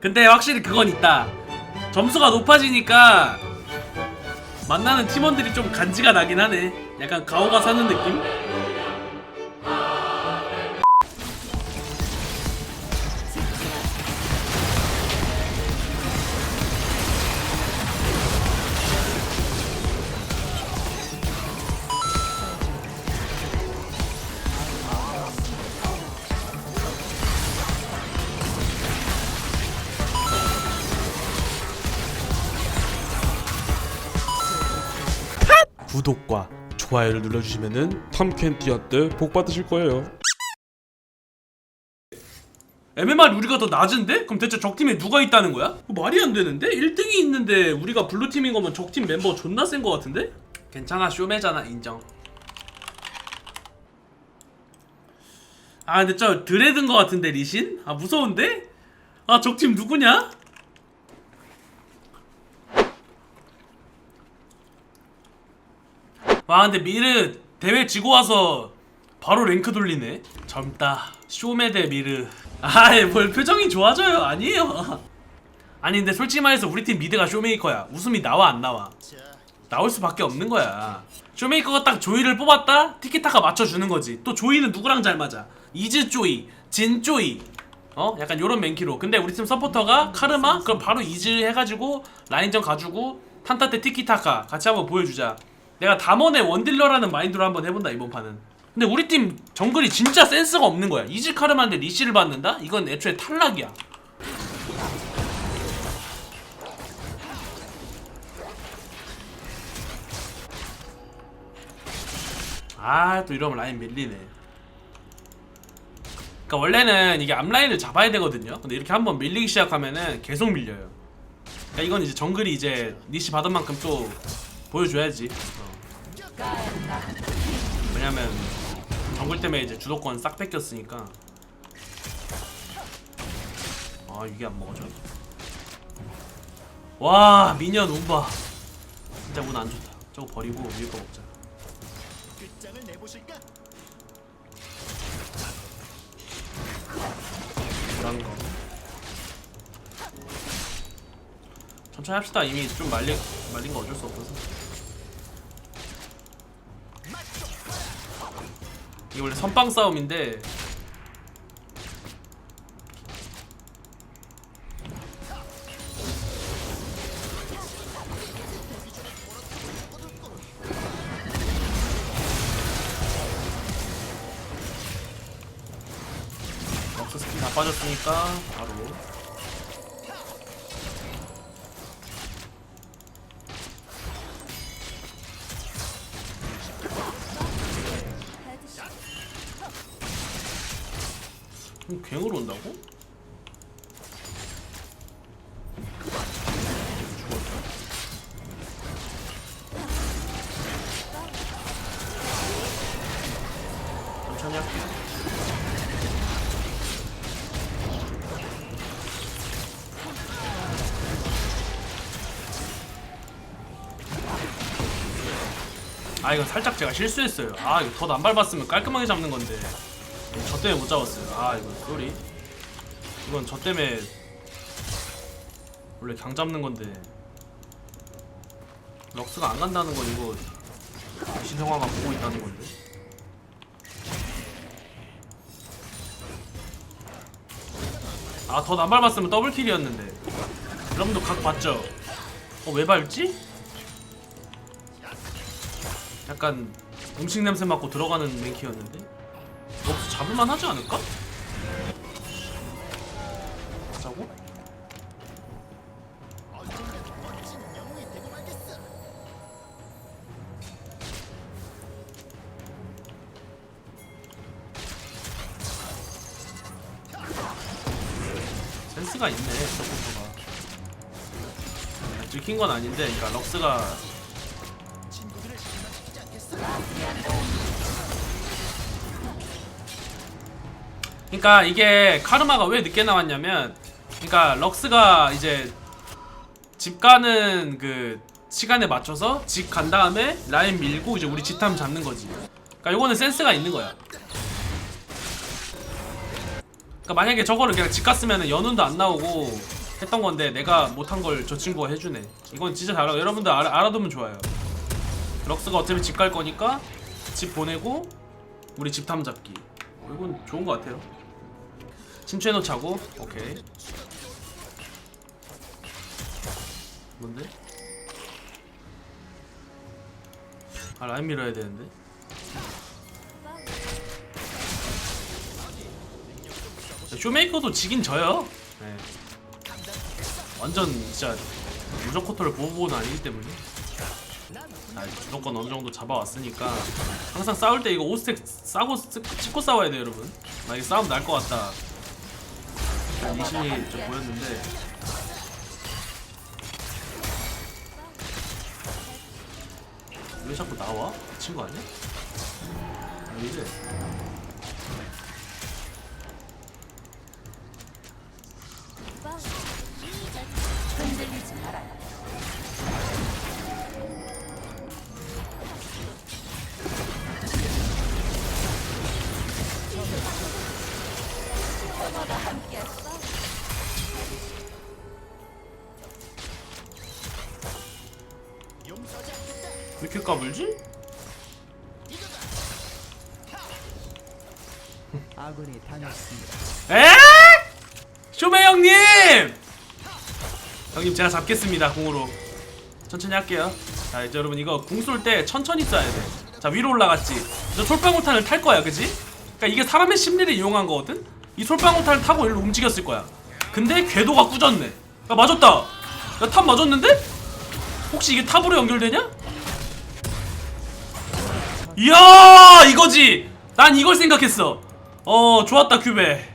근데 확실히 그건 있다. 점수가 높아지니까 만나는 팀원들이 좀 간지가 나긴 하네. 약간 가오가 사는 느낌? 좋아요를 눌러주시면은 탐켄티한테 복 받으실 거예요. MMR 우리가 더 낮은데? 그럼 대체 적팀에 누가 있다는 거야? 그거 말이 안 되는데? 1등이 있는데 우리가 블루팀인 거면 적팀 멤버 존나 센 거 같은데? 괜찮아 쇼매잖아 인정 아 근데 저 드레드인 거 같은데 리신? 아 무서운데? 아 적팀 누구냐? 와 근데 미르 대회 지고 와서 바로 랭크 돌리네. 젊다. 쇼메 대 미르. 아이 뭘 표정이 좋아져요. 아니에요. 아니 근데 솔직히 말해서 우리 팀 미드가 쇼메이커야. 웃음이 나와 안 나와? 나올 수밖에 없는 거야. 쇼메이커가 딱 조이를 뽑았다? 티키타카 맞춰주는 거지. 또 조이는 누구랑 잘 맞아? 이즈 조이 진 조이. 어? 약간 요런 맨키로. 근데 우리 팀 서포터가 카르마? 그럼 바로 이즈 해가지고 라인전 가지고 탄타 때 티키타카 같이 한번 보여주자 내가 담원의 원딜러라는 마인드로 한번 해본다 이번 판은. 근데 우리 팀 정글이 진짜 센스가 없는 거야. 이즈 카르마인데 리시를 받는다? 이건 애초에 탈락이야. 아 또 이러면 라인 밀리네. 그러니까 원래는 이게 앞라인을 잡아야 되거든요. 근데 이렇게 한번 밀리기 시작하면은 계속 밀려요. 그러니까 이건 이제 정글이 이제 니시 받은 만큼 또 보여줘야지. 어. 왜냐면 정글 때문에 이제 주도권 싹 뺏겼으니까. 아 이게 안 먹어져. 와 미니언 운바. 진짜 운 안 좋다. 저거 버리고 위에 거 먹자? 그런 거. 천천히 합시다. 이미 좀 말린 말린 거 어쩔 수 없어서 이게 원래 선빵 싸움인데. 럭스 스킨 다 빠졌으니까 아 이거 살짝 제가 실수했어요. 아 이거 덧안 밟았으면 깔끔하게 잡는 건데. 저 때문에 못 잡았어요. 아 이거 쏘리. 이건 저 때문에 원래 강 잡는 건데. 럭스가 안 간다는 건 이거 신성화가 보고 있다는 건데. 아덧 안 밟았으면 더블킬이었는데. 여러분도 각 봤죠? 어 왜 밟지? 약간 음식 냄새 맡고 들어가는 랭키였는데 럭스 잡을만 하지 않을까? 말겠어. 센스가 있네 서포터가 들킨 건 아닌데 그러니까 럭스가 그러니까 이게 카르마가 왜 늦게 나왔냐면 그러니까 럭스가 이제 집 가는 그 시간에 맞춰서 집 간 다음에 라인 밀고 이제 우리 집탐 잡는 거지. 그러니까 요거는 센스가 있는 거야. 그러니까 만약에 저거를 그냥 집 갔으면 연운도 안 나오고 했던 건데 내가 못한 걸 저 친구가 해주네. 이건 진짜 잘 알아 여러분들 알아, 알아두면 좋아요. 럭스가 어차피 집 갈 거니까 집 보내고 우리 집탐 잡기. 어, 이건 좋은 거 같아요 침투해 놓자고? 오케이. 뭔데? 아 라인 밀어야 되는데. 쇼메이커도 지긴 져요. 네. 완전 진짜 무조코토를 보호보호는 아니기 때문에. 아, 무조건 어느 정도 잡아왔으니까 항상 싸울 때 이거 오스텍 싸고 쓰- 찍고 싸워야 돼요 여러분. 만약에 싸움 날 것 같다 이신이 좀 보였는데 왜 자꾸 나와? 거 아니야? 흔들리지 왜 이렇게 까불지? 아군이 당했습니다. 에? 쇼메 형님! 형님 제가 잡겠습니다 공으로 천천히 할게요 자 이제 여러분 이거 궁 쏠 때 천천히 쏴야 돼자 위로 올라갔지 저 솔방울탄을 탈 거야 그지? 그러니까 이게 사람의 심리를 이용한 거거든? 이 솔방울탄을 타고 일로 움직였을 거야. 근데 궤도가 꾸졌네. 야 맞았다. 야 탑 맞았는데? 혹시 이게 탑으로 연결되냐? 이야 이거지. 난 이걸 생각했어. 어 좋았다 큐베.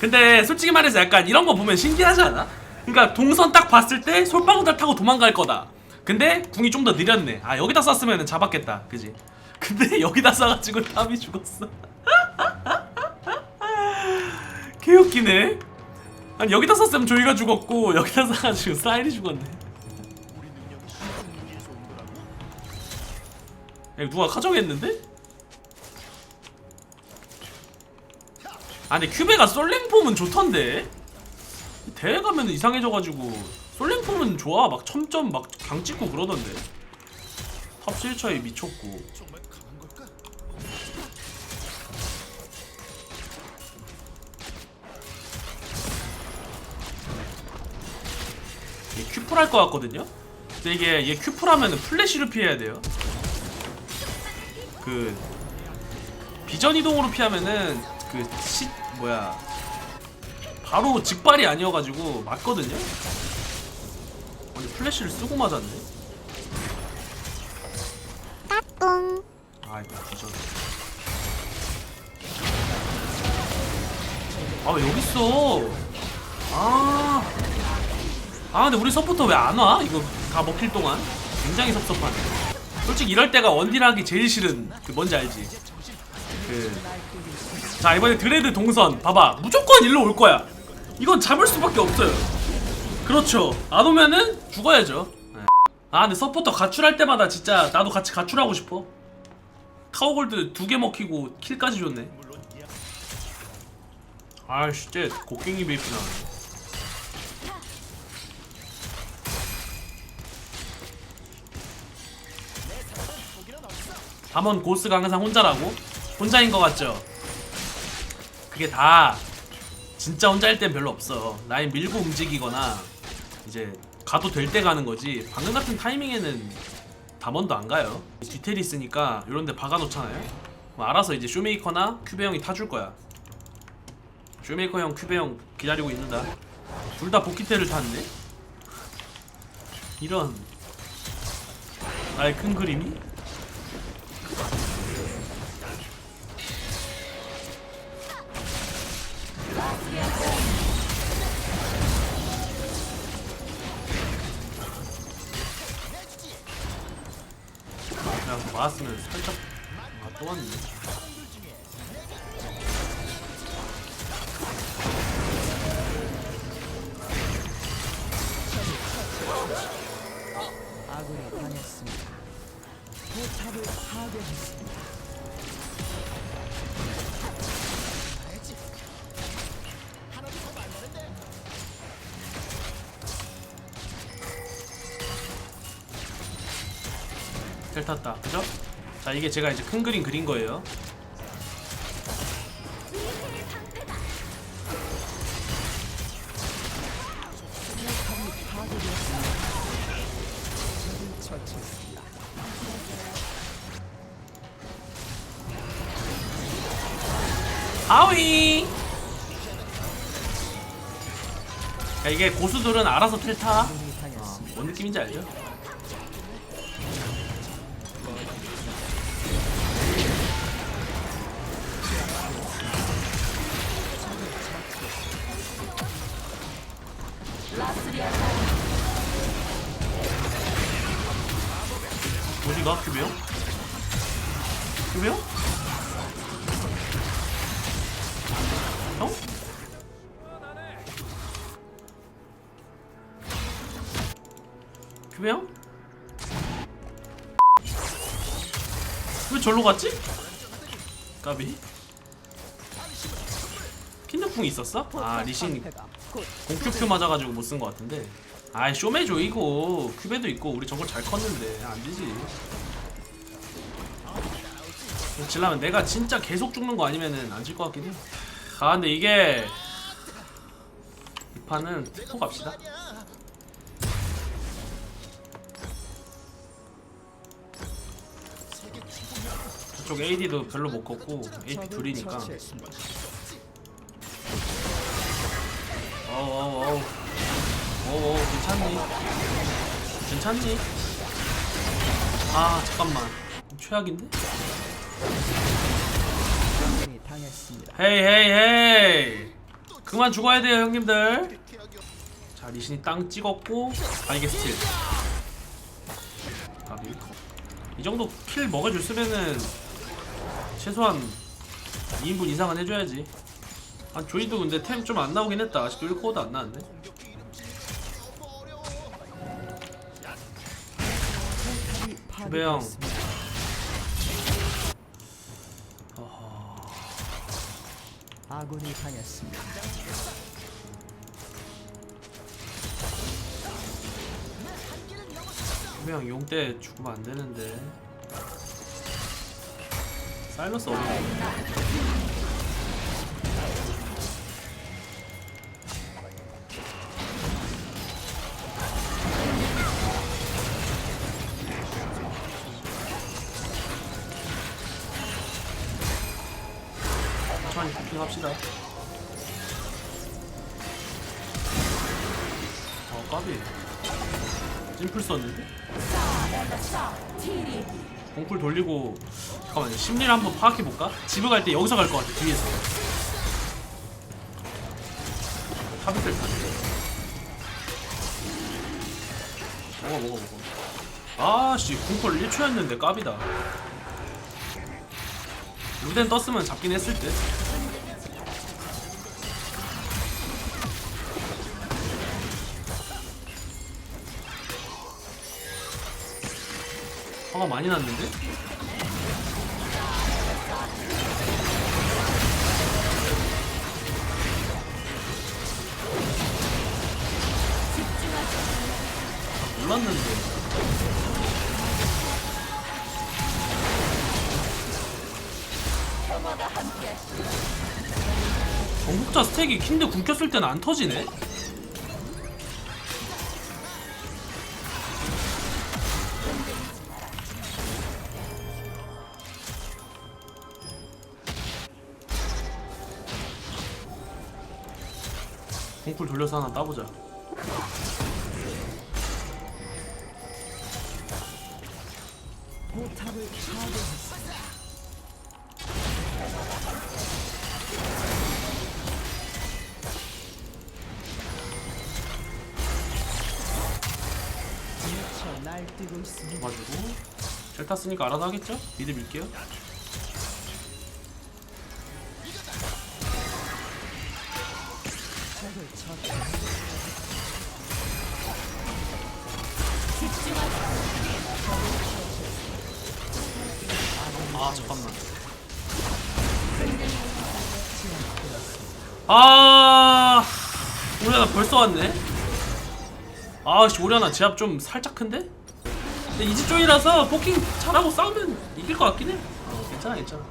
근데 솔직히 말해서 약간 이런 거 보면 신기하지 않아? 그러니까 동선 딱 봤을 때 솔방울 타고 도망갈 거다 근데 궁이 좀 더 느렸네 아 여기다 쐈으면 잡았겠다 그지? 근데 여기다 쏴가지고 탑이 죽었어 개웃기네 아니 여기다 쐈으면 조이가 죽었고 여기다 쏴가지고 사일이 죽었네? 야, 누가 카정했는데? 아 근데 큐베가 솔랭폼은 좋던데 대회 가면 이상해져가지고 솔랭폼은 좋아 막 첨점 막 강 찍고 그러던데 탑 7차에 미쳤고? 얘 큐플 할것 같거든요? 근데 이게 얘 큐플 하면은 플래시로 피해야 돼요 그 비전 이동으로 피하면은 그 시 뭐야 바로 직발이 아니어가지고 맞거든요? 플래시를 쓰고 맞았네. 아 이거 비전 아왜 여기 있어. 아. 아 근데 우리 서포터 왜 안 와? 이거 다 먹힐 동안. 굉장히 섭섭하네. 솔직히 이럴 때가 원딜하기 제일 싫은 그 뭔지 알지? 그 자 이번에 드레드 동선. 봐봐. 무조건 일로 올 거야. 이건 잡을 수밖에 없어요 그렇죠 안 오면은 죽어야죠 네. 아 근데 서포터 가출할 때마다 진짜 나도 같이 가출하고 싶어 타워골드 두 개 먹히고 킬까지 줬네 아씨 쟤 곡괭이 베이프 나네. 담원 고스가 항상 혼자라고? 혼자인 것 같죠? 그게 다 진짜 혼자일 땐 별로 없어 라인 밀고 움직이거나 이제 가도 될 때 가는 거지. 방금 같은 타이밍에는 담원도 안 가요. 디테일이 있으니까 이런 데 박아놓잖아요. 알아서 이제 쇼메이커나 큐베 형이 타줄 거야. 쇼메이커 형, 큐베 형 기다리고 있는다. 둘 다 복귀테를 탔네? 이런. 나의 큰 그림이? 맞았으면 살짝 아 또 왔네 탔다 그죠? 자 이게 제가 이제 큰 그림 그린 거예요. 아위 야, 이게 고수들은 알아서 아군이 당했습니다. 뭔 느낌인지 알죠? 어디가 큐비요? 큐비요? 형? 큐비 형? 왜 절로 갔지? 까비 킨드풍이 있었어? 아 리신 공큐큐 맞아가지고 못 쓴 것 같은데 아이 쇼메죠 이거. 큐베도 있고 우리 저걸 잘 컸는데 안 되지. 질라면 내가 진짜 계속 죽는 거 아니면은 안 질 것 같긴 해아 근데 이게 이 판은 특포 갑시다. 저쪽 AD도 별로 못 컸고 AP 둘이니까. 어우 어우 어우 어우 어우 괜찮니? 괜찮니? 아 잠깐만. 최악인데? 헤이 헤이 헤이! 그만 죽어야 돼요 형님들. 자 리신이 땅 찍었고 바이게 스틸. 가비 이 정도 킬 먹어줬으면은 최소한 2인분 이상은 해줘야지. 아 조이도 근데 템 좀 안 나오긴 했다. 아직도 1코어도 안 나왔네 배 형. 파괴되었습니다. 아군이 당했습니다. 그냥 용때 죽으면 안 되는데 사일러스 어디 까비. 찜플 썼는데? 공풀 돌리고 잠깐만요. 심리를 한번 파악해볼까? 집에 갈 때 여기서 갈 것 같아 뒤에서. 탑을 타 먹어 먹어 먹어. 아씨 공풀 1초였는데 까비다. 루덴 떴으면 잡긴 했을 듯 화가 많이 났는데? 몰랐는데 전국자 스택이 킨드 굶겼을 때는 안 터지네? 돌려서 하나 따보자 포탑을 파괴했습니다. 미쳐 날뛰고 있습니다. 가지고 젤 탔으니까 알아서 하겠죠? 미드 밀게요 벌써 왔네 아씨 오려나 제압 좀 살짝 큰데? 근데 이지조이라서 포킹 잘하고 싸우면 이길 것 같긴 해. 어, 괜찮아, 괜찮아.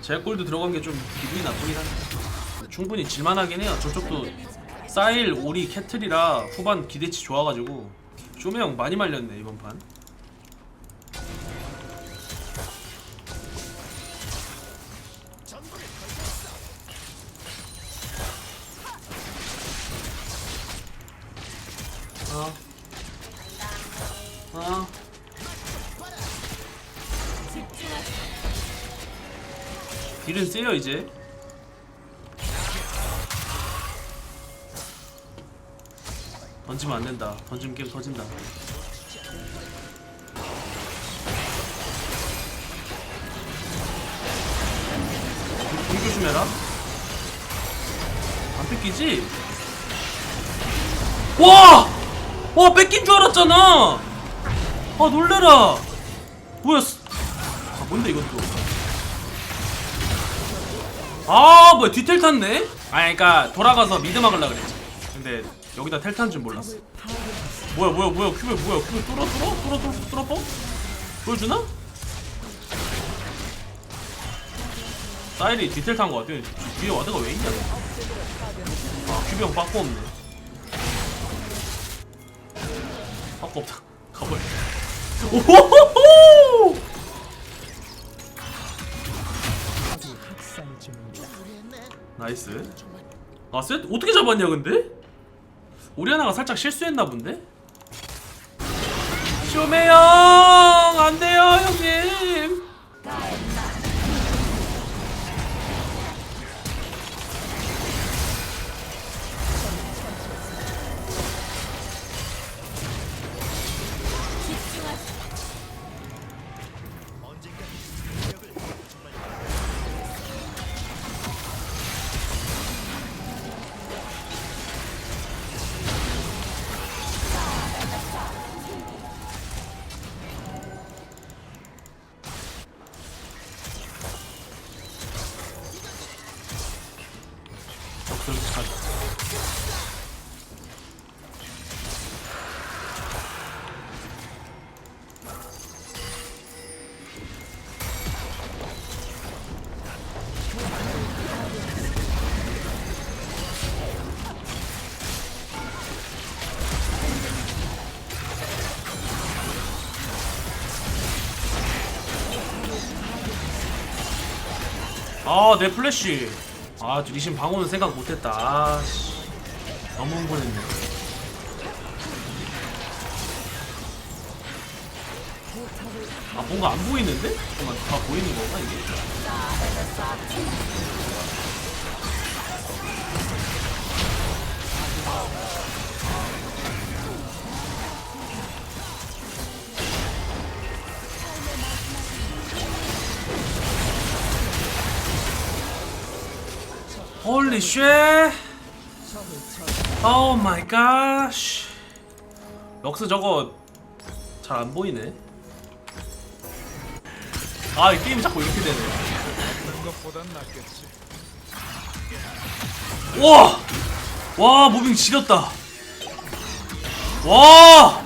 제약골드 들어간 게 좀 기분이 나쁘긴 한데. 충분히 질만하긴 해요. 저쪽도 사일, 오리, 캐틀이라 후반 기대치 좋아가지고 쇼메 형 많이 말렸네 이번 판. 세요 이제. 던지면 안 된다. 던지면 게임 터진다. 공 조심해라. 안 뺏기지? 와! 와 뺏긴 줄 알았잖아. 아 놀래라. 뭐야? 스- 아 뭔데 또? 아 뭐야 뒤텔 탔네? 아 그러니까 돌아가서 미드 막으려 그랬지. 근데 여기다 텔 탄 줄 몰랐어. 뭐야 뭐야 뭐야 큐베 뭐야 큐베 뚫어 뚫어 뚫어 뚫어 뚫어 뻥? 보여주나? 사일이 뒤텔 탄 거 같아. 뒤에 와드가 왜 있냐? 아 큐베 형 빠꾸 없네. 빠꾸 없다. 가버려. 오호호호! 나이스. 아, 셋 어떻게 잡았냐 근데? 오리아나가 살짝 실수했나 본데? 쇼메 형! 안 돼요, 형님. 아, 내 플래시. 아, 리신 방어는 생각 못했다. 아, 씨. 너무 흥분했네. 아, 뭔가 안 보이는데? 잠깐만, 다 보이는 건가, 이게? 홀리 쉣! 오 마이 갓! 럭스 저거 잘 안 보이네. 아, 이 게임 자꾸 이렇게 되네. 와! 와, 무빙 지렸다. 와!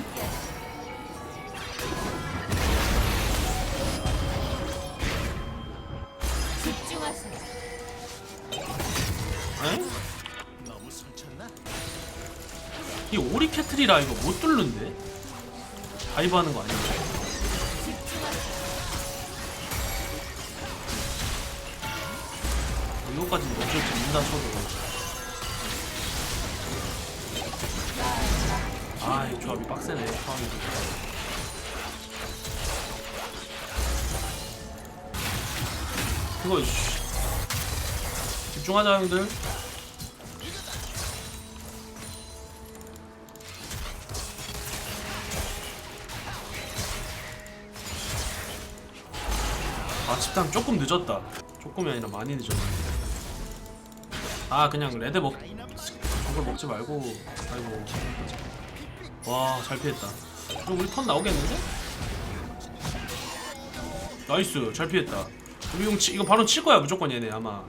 이 오리 캐틀이라 이거 못 뚫는데? 다이브 하는 거 아니야? 이거까지는 어쩔 수 있다 쳐도 아 이 조합이 빡세네 상황이 그거 씨. 집중하자 형들 집탐 조금 늦었다. 조금이 아니라 많이 늦었네 아 그냥 레드 먹 저걸 먹지 말고 아이고. 와잘 피했다. 그럼 우리 턴 나오겠는데? 나이스 잘 피했다. 우리 용 치, 이거 바로 칠 거야 무조건 얘네 아마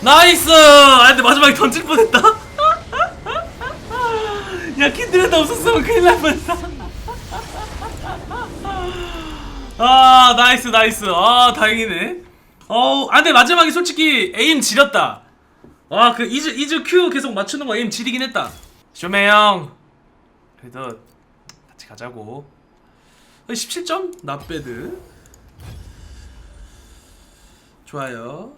나이스! 아 근데 마지막에 던질 뻔했다. 야 킨드레드 없었으면 큰일 날 뻔했다. 아 나이스 나이스 아 다행이네. 어우 아 근데 마지막에 솔직히 에임 지렸다. 아그 이즈 이즈 큐 계속 맞추는 거 에임 지리긴 했다. 쇼메 형 그래도 같이 가자고. 17점 나배드. 좋아요.